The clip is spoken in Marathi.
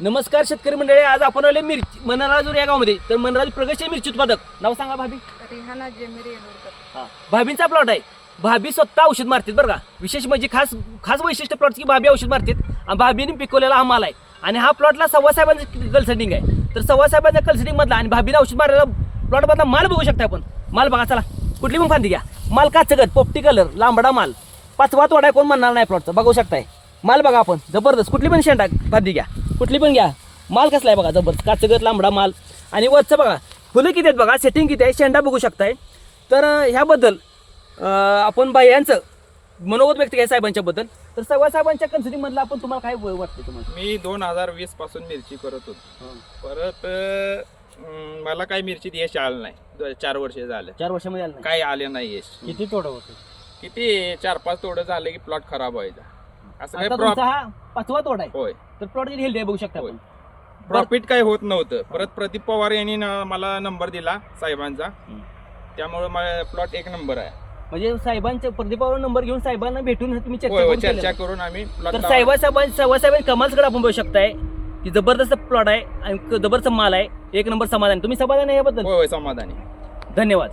नमस्कार शेतकरी मंडळी आज आपण आले मिरची मनराजूर या गावामध्ये. तर मनराज प्रगतशील मिरची उत्पादक. नाव सांगा भाभी. रिहाना जेमिरी येलुरकर भाभींचा प्लॉट आहे. भाभी स्वतः औषध मारतात बरं का. विशेष म्हणजे खास खास वैशिष्ट्य प्लॉटची की भाभी औषध मारतात आणि भाभीने पिकवलेला हा माल आहे. आणि हा प्लॉटला सव्वा साहेबांचं कलसेटिंग आहे. तर सव्वा साहेबांच्या कलसेटिंग मधला आणि भाभीने औषध मारलेला प्लॉट मधला माल बघू शकता आपण. माल बघा चला. कुठली पण फांदी घ्या. माल काचगत पोपटी कलर लांबडा माल. पाचवा तोडा कोण म्हणणार नाही प्लॉटचा बघू शकताय. माल बघा आपण. जबरदस्त. कुठली पण शेंडा फांदी घ्या. कुठली पण घ्या. माल कसला आहे बघा जबरदस्त. काचगत लांबडा माल. आणि वरचं बघा फुलं किती आहेत बघा सेटिंग किती आहे शेंडा बघू शकताय. तर ह्याबद्दल आपण बाई यांचं मनोगत व्यक्त केलं साहेबांच्याबद्दल. तर सव्वा साहेबांच्या कन्सिडिंग मधलं आपण तुम्हाला काय वाटतं तुम्हाला? मी दोन हजार वीसपासून मिरची करत होतो. परत मला काही मिरचीत यश आलं नाही. चार वर्ष झालं. चार वर्षामध्ये आलं. काही आले नाही यश. किती तोडं होतं? किती? चार पाच तोडं झाले की प्लॉट खराब व्हायचा. असं काही पाचवा तोड आहे. होय. तर प्लॉट किती हेल्दी आहे बघू शकता होय. आपण. प्रॉफिट काही होत नव्हतं. परत प्रदीप पवार यांनी न- मला नंबर दिला साहेबांचा. त्यामुळे मला प्लॉट एक नंबर आहे. म्हणजे साहेबांच्या प्रदीपावर नंबर घेऊन साहेबांना भेटून तुम्ही चर्चा होय होय करून चर्चा आहे. करून आम्ही तर प्लॉट साहेबा साहेबां सव्वा साहेबांनी कमालकडे आपण बघू शकताय की जबरदस्त प्लॉट आहे आणि जबरदस्त माल आहे. एक नंबर समाधान. तुम्ही समाधान आहे याबद्दल? होय होय समाधानी. धन्यवाद.